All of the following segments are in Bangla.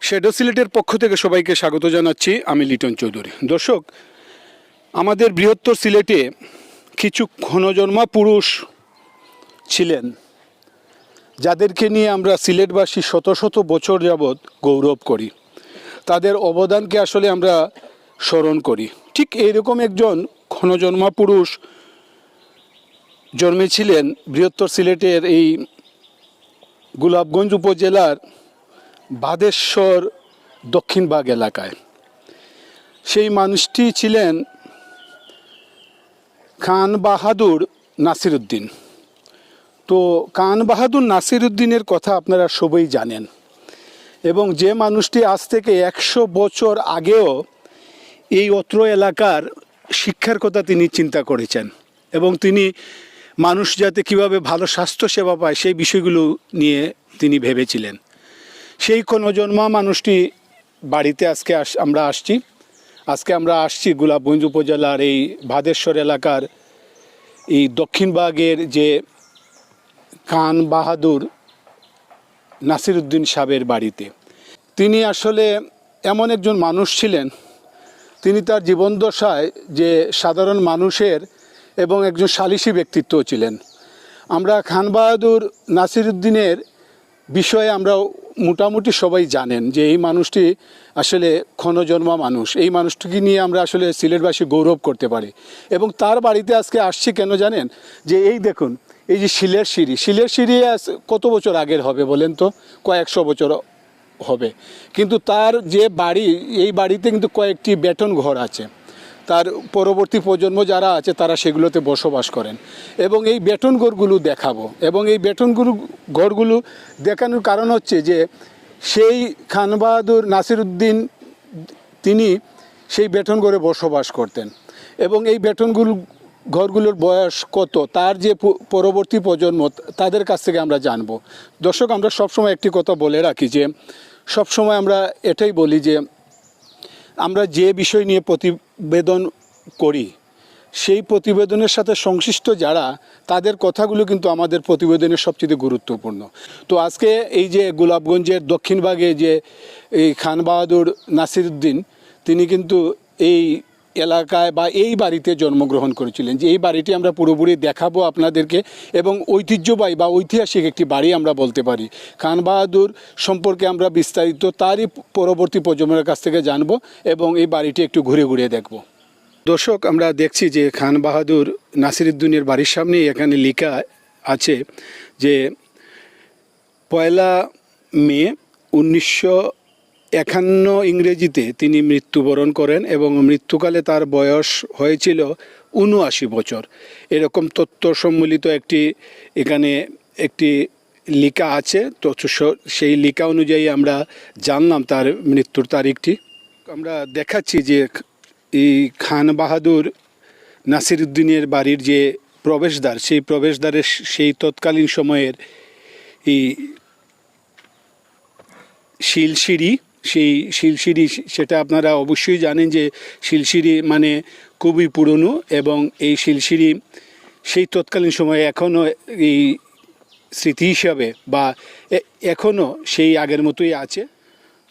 শ্যাডো সিলেটের পক্ষ থেকে সবাইকে স্বাগত জানাচ্ছি। আমি লিটন চৌধুরী। দর্শক, আমাদের বৃহত্তর সিলেটে কিছু ক্ষণজন্মা পুরুষ ছিলেন। যাদেরকে নিয়ে আমরা সিলেটবাসী শত শত বছর যাবৎ গৌরব করি। তাদের অবদানকে আসলে আমরা স্মরণ করি। ঠিক এইরকম একজন ঘনজন্মা পুরুষ জন্মেছিলেন বৃহত্তর সিলেটের এই গোলাপগঞ্জ উপজেলার বাদেশ্বর দক্ষিণবাগ এলাকায়। সেই মানুষটি ছিলেন খান বাহাদুর নাসিরুদ্দিন। তো খান বাহাদুর নাসিরুদ্দিনের কথা আপনারা সবাই জানেন এবং যে মানুষটি আজ থেকে একশো বছর আগেও এই অত্র এলাকার শিক্ষার কথা তিনি চিন্তা করেছেন এবং তিনি মানুষ যাতে কীভাবে ভালো স্বাস্থ্য সেবা পায় সেই বিষয়গুলো নিয়ে তিনি ভেবেছিলেন। সেই কোনো জন্মা মানুষটি বাড়িতে আজকে আস আমরা আসছি। আজকে আমরা আসছি গোলাপগঞ্জ উপজেলার এই ভাদেশ্বর এলাকার এই দক্ষিণবাগের যে খান বাহাদুর নাসিরুদ্দিন সাহেবের বাড়িতে। তিনি আসলে এমন একজন মানুষ ছিলেন, তিনি তার জীবনদশায় যে সাধারণ মানুষের এবং একজন সালিসী ব্যক্তিত্ব ছিলেন। আমরা খান বাহাদুর নাসিরুদ্দিনের বিষয়ে আমরা মোটামুটি সবাই জানেন যে এই মানুষটি আসলে ক্ষণজন্মা মানুষ। এই মানুষটিকে নিয়ে আমরা আসলে সিলেটবাসী গৌরব করতে পারি। এবং তার বাড়িতে আজকে আসছি কেন জানেন? যে এই দেখুন, এই যে শিলের সিঁড়ি শিলের সিঁড়ি কত বছর আগের হবে বলেন তো? কয়েকশো বছর হবে। কিন্তু তার যে বাড়ি, এই বাড়িতে কিন্তু কয়েকটি বেতন ঘর আছে। তার পরবর্তী প্রজন্ম যারা আছে, তারা সেগুলোতে বসবাস করেন। এবং এই বেটন ঘরগুলো দেখাবো। এবং এই বেতনগুলো ঘরগুলো দেখানোর কারণ হচ্ছে যে, সেই খানবাহাদুর নাসিরুদ্দিন তিনি সেই বেতন ঘরে বসবাস করতেন। এবং এই বেতনগুলো ঘরগুলোর বয়স কত, তার যে পরবর্তী প্রজন্ম, তাদের কাছ থেকে আমরা জানব। দর্শক, আমরা সবসময় একটি কথা বলে রাখি যে, সবসময় আমরা এটাই বলি যে, আমরা যে বিষয় নিয়ে প্রতিবেদন করি। সেই প্রতিবেদনের সাথে সংশ্লিষ্ট যারা, তাদের কথাগুলো কিন্তু আমাদের প্রতিবেদনের সবচেয়ে গুরুত্বপূর্ণ। তো আজকে এই যে গোলাপগঞ্জের দক্ষিণভাগে যে এই খান বাহাদুর নাসিরুদ্দিন তিনি কিন্তু এই এলাকায় বা এই বাড়িতে জন্মগ্রহণ করেছিলেন। যে এই বাড়িটি আমরা পুরোপুরি দেখাবো আপনাদেরকে এবং ঐতিহ্যবাহী বা ঐতিহাসিক একটি বাড়ি আমরা বলতে পারি। খান বাহাদুর সম্পর্কে আমরা বিস্তারিত তারই পরবর্তী প্রজন্মের কাছ থেকে জানব এবং এই বাড়িটি একটু ঘুরে ঘুরে দেখব। দর্শক, আমরা দেখছি যে খান বাহাদুর নাসিরুদ্দিনের বাড়ির সামনেই এখানে লেখা আছে যে, পয়লা মে উনিশশো একান্ন ইংরেজিতে তিনি মৃত্যুবরণ করেন এবং মৃত্যুকালে তার বয়স হয়েছিল উনআশি বছর। এরকম তথ্য সম্মিলিত একটি, এখানে একটি লিকা আছে, তো সেই লিকা অনুযায়ী আমরা জানলাম তার মৃত্যুর তারিখটি। আমরা দেখাচ্ছি যে এই খান বাহাদুর নাসিরুদ্দিনের বাড়ির যে প্রবেশদ্বার, সেই প্রবেশদ্বারের সেই তৎকালীন সময়ের এই শিলসিঁড়ি সেই শিলসিঁড়ি সেটা আপনারা অবশ্যই জানেন যে শিলসিঁড়ি মানে খুবই পুরনো এবং এই শিলসিঁড়ি সেই তৎকালীন সময়ে এখনও এই স্মৃতি হিসাবে বা এখনও সেই আগের মতোই আছে।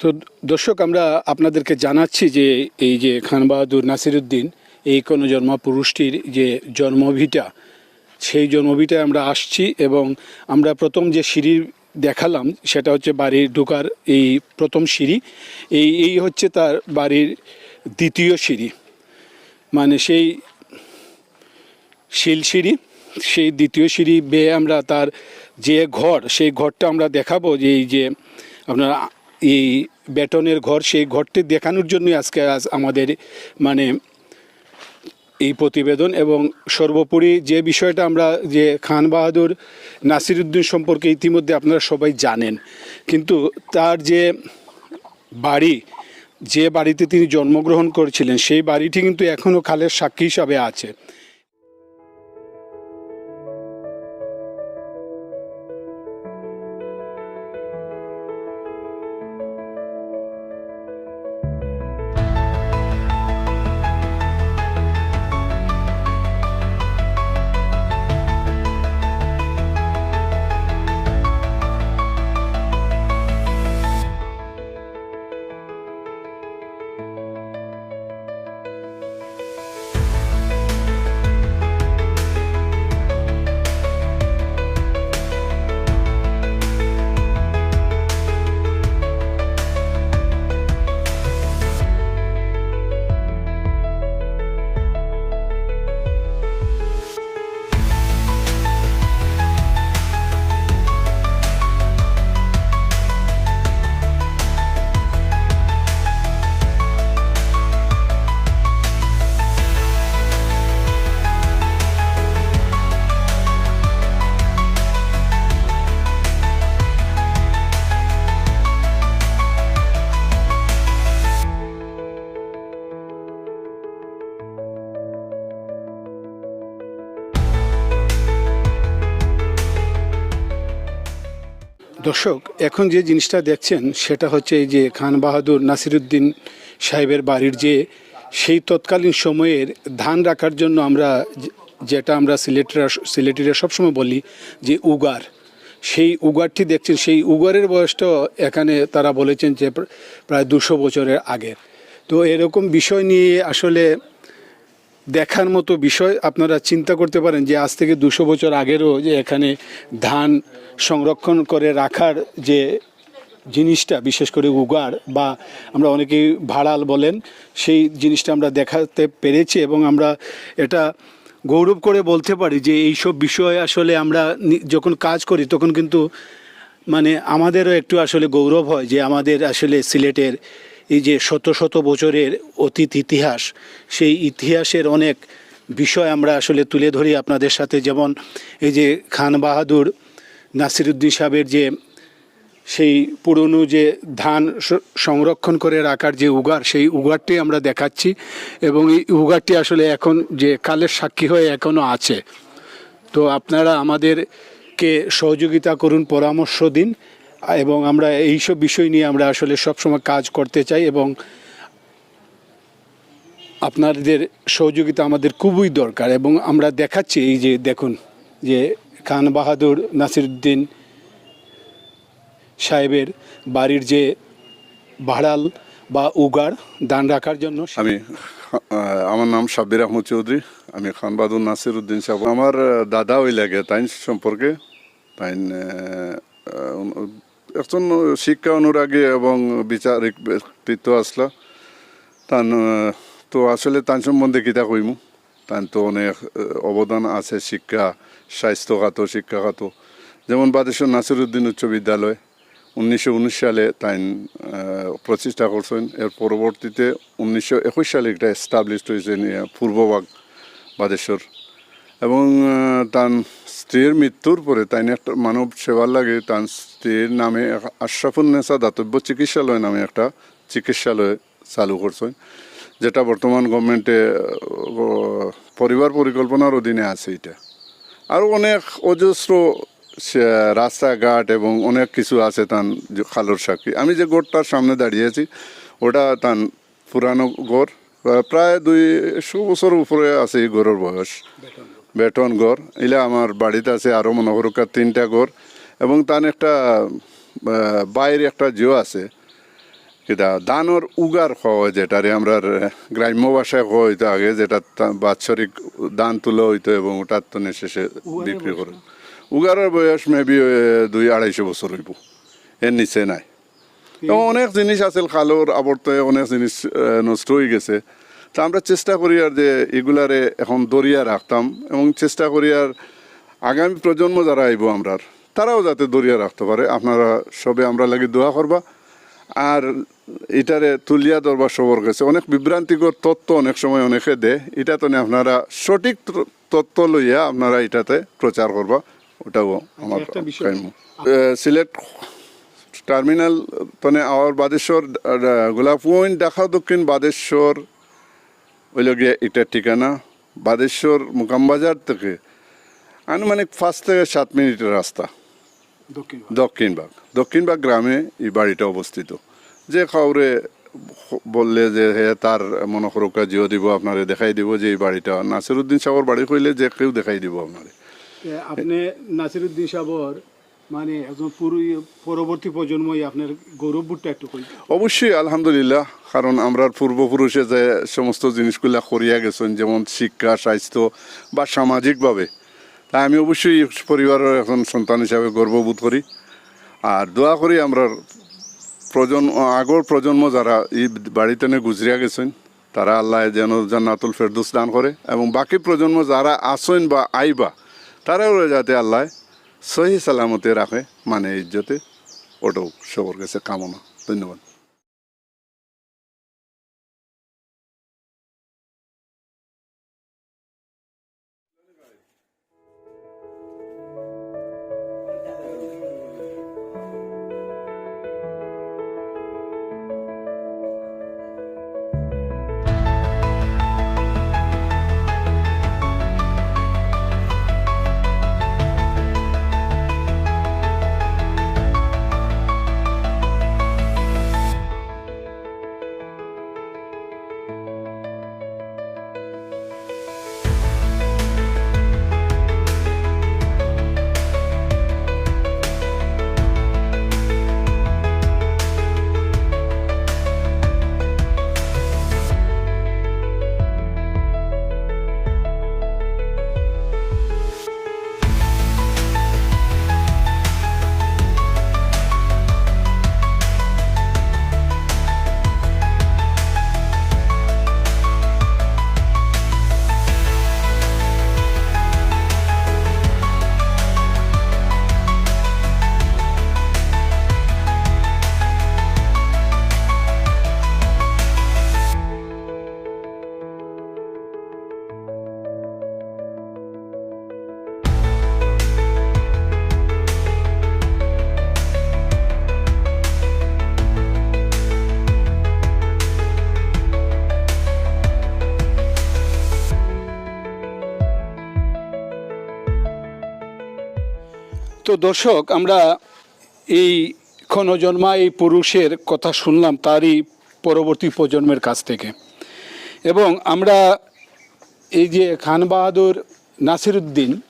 তো দর্শক, আমরা আপনাদেরকে জানাচ্ছি যে এই যে খান বাহাদুর নাসিরুদ্দিন, এই কোনো জন্মা পুরুষটির যে জন্মভিটা, সেই জন্মভিটায় আমরা আসছি এবং আমরা প্রথম যে সিঁড়ি দেখালাম, সেটা হচ্ছে বাড়ির ঢোকার এই প্রথম সিঁড়ি। এই এই হচ্ছে তার বাড়ির দ্বিতীয় সিঁড়ি। মানে সেই শিলসিঁড়ি সেই দ্বিতীয় সিঁড়ি বেয়ে আমরা তার যে ঘর, সেই ঘরটা আমরা দেখাবো যে এই যে আপনার এই বেটনের ঘর, সেই ঘরটি দেখানোর জন্যই আজকে আজ আমাদের মানে এই প্রতিবেদন এবং সর্বোপরি যে বিষয়টা আমরা যে খান বাহাদুর নাসিরুদ্দিন সম্পর্কে ইতিমধ্যে আপনারা সবাই জানেন, কিন্তু তার যে বাড়ি, যে বাড়িতে তিনি জন্মগ্রহণ করেছিলেন, সেই বাড়িটি কিন্তু এখনও খালের সাক্ষী হিসাবে আছে। দর্শক, এখন যে জিনিসটা দেখছেন সেটা হচ্ছে এই যে খান বাহাদুর নাসিরুদ্দিন সাহেবের বাড়ির যে সেই তৎকালীন সময়ের ধান রাখার জন্য আমরা যেটা আমরা সিলেটরা সিলেটিরা সবসময় বলি যে উগার। সেই উগারটি দেখছেন, সেই উগারের বয়সটা এখানে তারা বলেছেন যে প্রায় দুশো বছরের আগের। তো এরকম বিষয় নিয়ে আসলে দেখার মতো বিষয় আপনারা চিন্তা করতে পারেন যে আজ থেকে দুশো বছর আগেরও যে এখানে ধান সংরক্ষণ করে রাখার যে জিনিসটা, বিশেষ করে উগার বা আমরা অনেকেই ভাড়াল বলেন, সেই জিনিসটা আমরা দেখাতে পেরেছি এবং আমরা এটা গৌরব করে বলতে পারি যে এইসব বিষয়ে আসলে আমরা যখন কাজ করি তখন কিন্তু মানে আমাদেরও একটু আসলে গৌরব হয় যে আমাদের আসলে সিলেটের এই যে শত শত বছরের অতীত ইতিহাস, সেই ইতিহাসের অনেক বিষয় আমরা আসলে তুলে ধরি আপনাদের সাথে। যেমন এই যে খান বাহাদুর নাসিরুদ্দিন সাহেবের যে সেই পুরনো যে ধান সংরক্ষণ করে রাখার যে উগার, সেই উগারটি আমরা দেখাচ্ছি এবং এই উগারটি আসলে এখন যে কালের সাক্ষী হয়ে এখনও আছে। তো আপনারা আমাদেরকে সহযোগিতা করুন, পরামর্শ দিন এবং আমরা এইসব বিষয় নিয়ে আমরা আসলে সবসময় কাজ করতে চাই এবং আপনাদের সহযোগিতা আমাদের খুবই দরকার এবং আমরা দেখাচ্ছি এই যে দেখুন যে খান বাহাদুর নাসিরুদ্দিন সাহেবের বাড়ির যে ভাড়াল বা উগার দান রাখার জন্য আমি আমার নাম সাব্বির আহমদ চৌধুরী। আমি খান বাহাদুর নাসির উদ্দিন সাহেব। আমার দাদা ওই লাগে তাই সম্পর্কে। তাই একজন শিক্ষা অনুরাগী এবং বিচারিক ব্যক্তিত্ব আসলা। তান তো আসলে তান সম্বন্ধে কিতা কইমু? তান তো অনেক অবদান আছে শিক্ষা স্বাস্থ্যখাত শিক্ষাখাত যেমন বাদেশ্বর নাসিরুদ্দিন উচ্চ বিদ্যালয়, উনিশশো উনিশ সালে তাই প্রতিষ্ঠা করছেন। এর পরবর্তীতে উনিশশো একুশ সালে একটা এস্টাবলিশড হয়েছে, নিয়ে পূর্বভাগ বাদেশ্বর এবং তার স্ত্রীর মৃত্যুর পরে তাই একটা মানব সেবার লাগে তার স্ত্রীর নামে এক- আশরাফুন্নেসা দাতব্য চিকিৎসালয় নামে একটা চিকিৎসালয় চালু করছেন, যেটা বর্তমান গভর্নমেন্টে পরিবার পরিকল্পনার অধীনে আছে এটা। আরও অনেক অজস্র রাস্তাঘাট এবং অনেক কিছু আছে তান খালুর সাক্ষী। আমি যে গোড়টার সামনে দাঁড়িয়েছি ওটা তান পুরানো গড় প্রায় দুইশো বছর উপরে আছে এই গড়ের বয়স। বেটন গড় এলা আমার বাড়িতে আছে আরও মনে আর তিনটা গড় এবং তার একটা বাইরে একটা জিও আছে কিতা দানোর উগার খাওয়া যেটারে আমরা গ্রাম্য ভাষায় খাওয়া হইতো আগে যেটা বাৎসরিক দান তুলে হইতো এবং ওটার তো শেষে বিক্রি করে। উগারের বয়স মেবি দুই আড়াইশো বছর হইব। এর নিচে নাই। এবং অনেক জিনিস আছে খালোর আবর্তে অনেক জিনিস নষ্ট হয়ে গেছে। তা আমরা চেষ্টা করি আর যে এগুলারে এখন দরিয়া রাখতাম এবং চেষ্টা করি আর আগামী প্রজন্ম যারা আইব আমরার তারাও যাতে দরিয়া রাখতে পারে। আপনারা সবে আমরা লাগি দোয়া করবা। আর এটারে তুলিয়া দরবার সবর গেছে। অনেক বিভ্রান্তিকর তত্ত্ব অনেক সময় অনেকে দেয় এটা তো না আপনারা সঠিক তত্ত্ব লইয়া আপনারা এটাতে প্রচার করবা। ওটাও আমার। সিলেট টার্মিনাল মানে আওয়ার বাদেশ্বর গোলাপ পয়েন্ট দেখা দক্ষিণ বাদেশ্বর ওইল গিয়ে এটা ঠিকানা বাদেশ্বর মুকামবাজার থেকে আনুমানিক পাঁচ থেকে সাত মিনিটের রাস্তা। দক্ষিণ দক্ষিণবাগ দক্ষিণবাগ গ্রামে এই বাড়িটা অবস্থিত। যে কাউরে বললে যে হে তার মনোহরকা জিও দিব আপনারে দেখাই দিব যে এই বাড়িটা। নাসিরুদ্দিন সাহর বাড়ি কইলে যে কেউ দেখাই দিব আপনারে। আপনি নাসিরুদ্দিন সাবর মানে একজন পুরো- পরবর্তী প্রজন্মই আপনার গৌরববোধটা একটু কই অবশ্যই, আলহামদুলিল্লাহ। কারণ আমরা পূর্বপুরুষে যে সমস্ত জিনিসগুলা করিয়া গেছেন, যেমন শিক্ষা, স্বাস্থ্য বা সামাজিকভাবে, তাই আমি অবশ্যই পরিবারের এখন সন্তান হিসাবে গর্ববোধ করি। আর দোয়া করি আমরা প্রজন্ম আগর প্রজন্ম যারা এই বাড়িতে গুজরিয়া গেছেন, তারা আল্লাহ যেন জান্নাতুল ফেরদুস দান করে। এবং বাকি প্রজন্ম যারা আসেন বা আইবা, তারাও যাতে আল্লাহ সহি সালামতে রাখে মানে ইজ্জতে ওটাও সবর কাছে কামনা। ধন্যবাদ। তো দর্শক, আমরা এই ক্ষণজন্মা এই পুরুষের কথা শুনলাম তারই পরবর্তী প্রজন্মের কাছ থেকে। এবং আমরা এই যে খান বাহাদুর নাসিরুদ্দিন,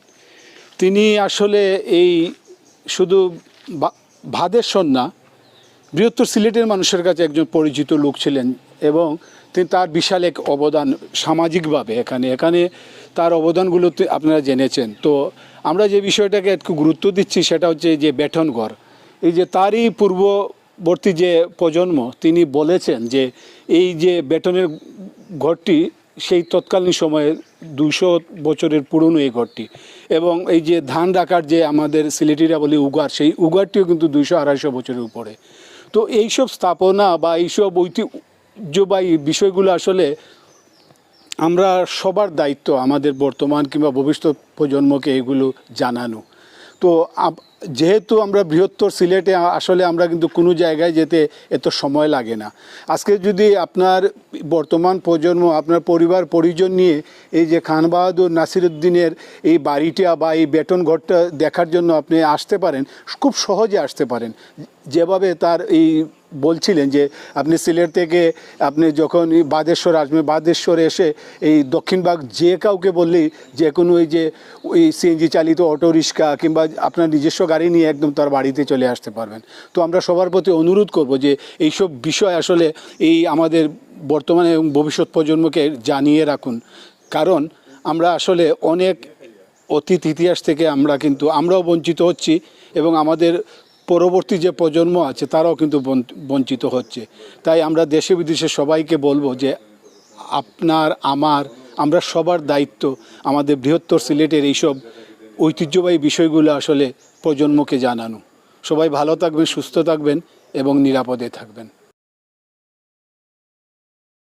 তিনি আসলে এই শুধু বা- ভাদেশ্বর না, বৃহত্তর সিলেটের মানুষের কাছে একজন পরিচিত লোক ছিলেন এবং তিনি তার বিশাল এক অবদান সামাজিকভাবে এখানে। এখানে তার অবদানগুলো আপনারা জেনেছেন। তো আমরা যে বিষয়টাকে একটু গুরুত্ব দিচ্ছি সেটা হচ্ছে যে বেটনঘর এই যে তারই পূর্ববর্তী যে প্রজন্ম, তিনি বলেছেন যে এই যে বেটনের ঘরটি সেই তৎকালীন সময়ে দুশো বছরের পুরনো এই ঘরটি এবং এই যে ধান রাখার যে আমাদের সিলেটিরা বলি উগার, সেই উগারটিও কিন্তু দুইশো আড়াইশো বছরের উপরে। তো এইসব স্থাপনা বা এইসব ঐতিহ্যবাহী বিষয়গুলো আসলে আমরা সবার দায়িত্ব আমাদের বর্তমান কিংবা ভবিষ্যৎ প্রজন্মকে এগুলো জানানো। তো যেহেতু আমরা বৃহত্তর সিলেটে, আসলে আমরা কিন্তু কোনো জায়গায় যেতে এত সময় লাগে না। আজকে যদি আপনার বর্তমান প্রজন্ম, আপনার পরিবার, পরিজন নিয়ে এই যে খানবাহাদুর নাসিরুদ্দিনের এই বাড়িটা বা এই বেতন ঘরটা দেখার জন্য আপনি আসতে পারেন, খুব সহজে আসতে পারেন। যেভাবে তার এই বলছিলেন যে আপনি সিলেট থেকে আপনি যখন বাদেশ্বর আসবেন, বাদেশ্বরে এসে এই দক্ষিণবাগ যে কাউকে বললেই যে কোনো ওই যে ওই সিএনজি চালিত অটো, রিক্সা কিংবা আপনার নিজস্ব গাড়ি নিয়ে একদম তার বাড়িতে চলে আসতে পারবেন। তো আমরা সবার প্রতি অনুরোধ করব যে এইসব বিষয় আসলে এই আমাদের বর্তমানে এবং ভবিষ্যৎ প্রজন্মকে জানিয়ে রাখুন। কারণ আমরা আসলে অনেক অতীত ইতিহাস থেকে আমরা কিন্তু আমরাও বঞ্চিত হচ্ছি এবং আমাদের পরবর্তী যে প্রজন্ম আছে, তারাও কিন্তু বঞ্চ- বঞ্চিত হচ্ছে। তাই আমরা দেশে বিদেশে সবাইকে বলব যে, আপনার, আমার, আমরা সবার দায়িত্ব, আমাদের বৃহত্তর সিলেটের এইসব ঐতিহ্যবাহী বিষয়গুলো আসলে প্রজন্মকে জানানো। সবাই ভালো থাকবেন, সুস্থ থাকবেন এবং নিরাপদে থাকবেন।